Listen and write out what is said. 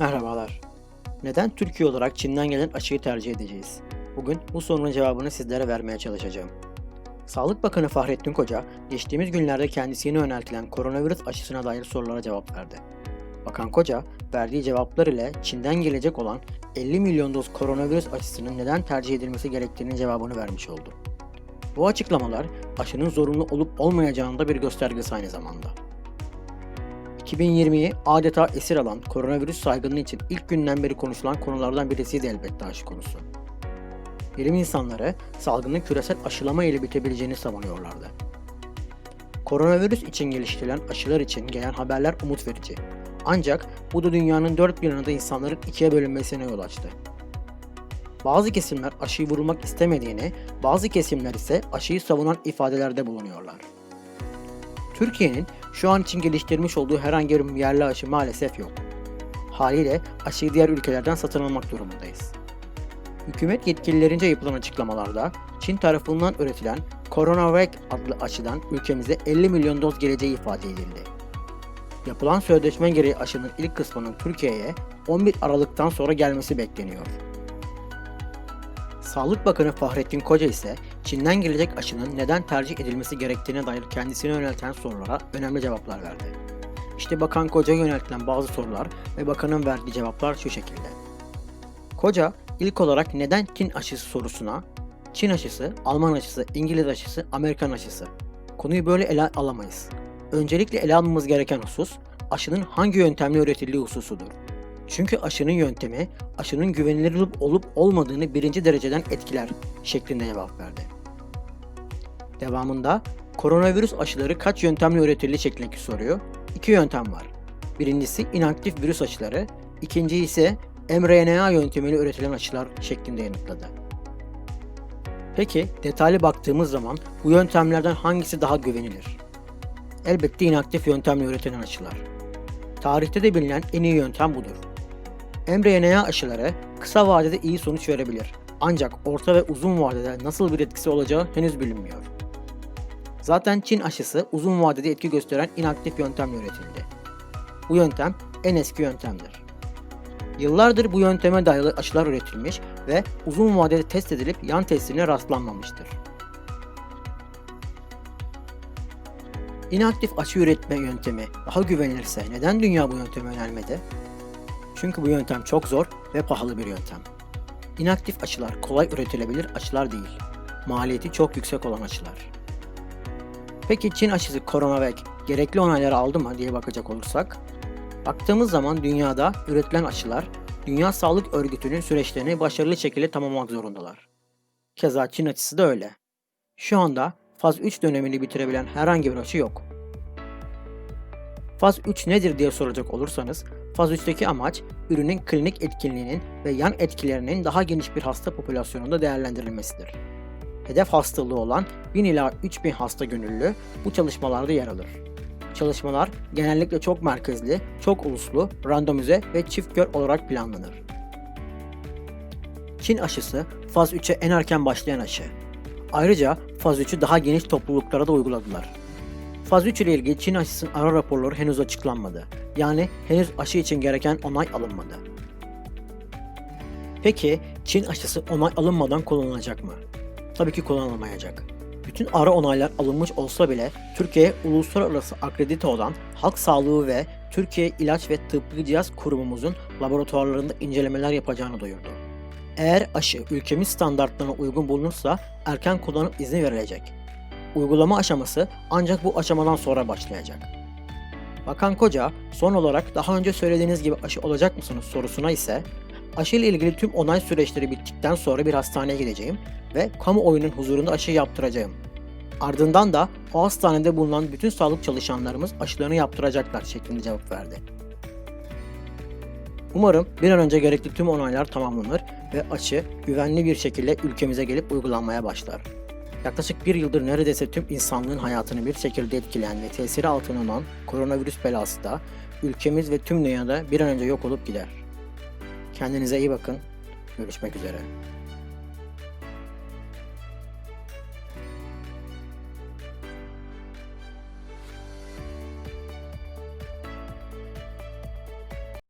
Merhabalar. Neden Türkiye olarak Çin'den gelen aşıyı tercih edeceğiz? Bugün bu sorunun cevabını sizlere vermeye çalışacağım. Sağlık Bakanı Fahrettin Koca, geçtiğimiz günlerde kendisine yöneltilen koronavirüs aşısına dair sorulara cevap verdi. Bakan Koca, verdiği cevaplar ile Çin'den gelecek olan 50 milyon doz koronavirüs aşısının neden tercih edilmesi gerektiğinin cevabını vermiş oldu. Bu açıklamalar aşının zorunlu olup olmayacağının da bir göstergesi aynı zamanda. 2020'yi adeta esir alan koronavirüs salgını için ilk günden beri konuşulan konulardan birisiydi elbette aşı konusu. Bilim insanları salgının küresel aşılama ile bitebileceğini savunuyorlardı. Koronavirüs için geliştirilen aşılar için gelen haberler umut verici. Ancak bu da dünyanın dört bir yanında insanların ikiye bölünmesine yol açtı. Bazı kesimler aşıyı vurulmak istemediğini, bazı kesimler ise aşıyı savunan ifadelerde bulunuyorlar. Türkiye'nin şu an için geliştirmiş olduğu herhangi bir yerli aşı maalesef yok. Haliyle aşıyı diğer ülkelerden satın almak durumundayız. Hükümet yetkililerince yapılan açıklamalarda Çin tarafından üretilen CoronaVac adlı aşıdan ülkemize 50 milyon doz geleceği ifade edildi. Yapılan sözleşme gereği aşının ilk kısmının Türkiye'ye 11 Aralık'tan sonra gelmesi bekleniyor. Sağlık Bakanı Fahrettin Koca ise Çin'den gelecek aşının neden tercih edilmesi gerektiğine dair kendisine yöneltilen sorulara önemli cevaplar verdi. İşte Bakan Koca yöneltilen bazı sorular ve bakanın verdiği cevaplar şu şekilde. Koca ilk olarak neden Çin aşısı sorusuna Çin aşısı, Alman aşısı, İngiliz aşısı, Amerikan aşısı. Konuyu böyle ele alamayız. Öncelikle ele almamız gereken husus aşının hangi yöntemle üretildiği hususudur. Çünkü aşının yöntemi, aşının güvenilir olup olmadığını birinci dereceden etkiler şeklinde cevap verdi. Devamında koronavirüs aşıları kaç yöntemle üretildi şeklindeki soruyu iki yöntem var. Birincisi inaktif virüs aşıları, ikinci ise mRNA yöntemiyle üretilen aşılar şeklinde yanıtladı. Peki detaylı baktığımız zaman bu yöntemlerden hangisi daha güvenilir? Elbette inaktif yöntemle üretilen aşılar. Tarihte de bilinen en iyi yöntem budur. mRNA aşıları kısa vadede iyi sonuç verebilir. Ancak orta ve uzun vadede nasıl bir etkisi olacağı henüz bilinmiyor. Zaten Çin aşısı uzun vadede etki gösteren inaktif yöntemle üretildi. Bu yöntem en eski yöntemdir. Yıllardır bu yönteme dayalı aşılar üretilmiş ve uzun vadede test edilip yan tesirine rastlanmamıştır. İnaktif aşı üretme yöntemi daha güvenilirse neden dünya bu yönteme yönelmedi? Çünkü bu yöntem çok zor ve pahalı bir yöntem. İnaktif aşılar kolay üretilebilir aşılar değil. Maliyeti çok yüksek olan aşılar. Peki Çin aşısı CoronaVac gerekli onayları aldı mı diye bakacak olursak, baktığımız zaman dünyada üretilen aşılar Dünya Sağlık Örgütü'nün süreçlerini başarılı şekilde tamamlamak zorundalar. Keza Çin aşısı da öyle. Şu anda faz 3 dönemini bitirebilen herhangi bir aşı yok. Faz 3 nedir diye soracak olursanız, faz 3'teki amaç ürünün klinik etkinliğinin ve yan etkilerinin daha geniş bir hasta popülasyonunda değerlendirilmesidir. Hedef hastalığı olan 1000 ila 3000 hasta gönüllü bu çalışmalarda yer alır. Çalışmalar genellikle çok merkezli, çok uluslu, randomize ve çift kör olarak planlanır. Çin aşısı faz 3'e en erken başlayan aşı. Ayrıca faz 3'ü daha geniş topluluklara da uyguladılar. Faz 3 ile ilgili Çin aşısının ara raporları henüz açıklanmadı. Yani henüz aşı için gereken onay alınmadı. Peki Çin aşısı onay alınmadan kullanılacak mı? Tabii ki kullanılmayacak. Bütün ara onaylar alınmış olsa bile Türkiye uluslararası akredite olan Halk Sağlığı ve Türkiye İlaç ve Tıbbi Cihaz Kurumumuzun laboratuvarlarında incelemeler yapacağını duyurdu. Eğer aşı ülkemiz standartlarına uygun bulunursa erken kullanım izni verilecek. Uygulama aşaması ancak bu aşamadan sonra başlayacak. Bakan Koca son olarak daha önce söylediğiniz gibi aşı olacak mısınız sorusuna ise aşı ile ilgili tüm onay süreçleri bittikten sonra bir hastaneye gideceğim ve kamuoyunun huzurunda aşı yaptıracağım. Ardından da o hastanede bulunan bütün sağlık çalışanlarımız aşılarını yaptıracaklar şeklinde cevap verdi. Umarım bir an önce gerekli tüm onaylar tamamlanır ve aşı güvenli bir şekilde ülkemize gelip uygulanmaya başlar. Yaklaşık bir yıldır neredeyse tüm insanlığın hayatını bir şekilde etkileyen ve tesiri altına olan koronavirüs belası da ülkemiz ve tüm dünyada bir an önce yok olup gider. Kendinize iyi bakın. Görüşmek üzere.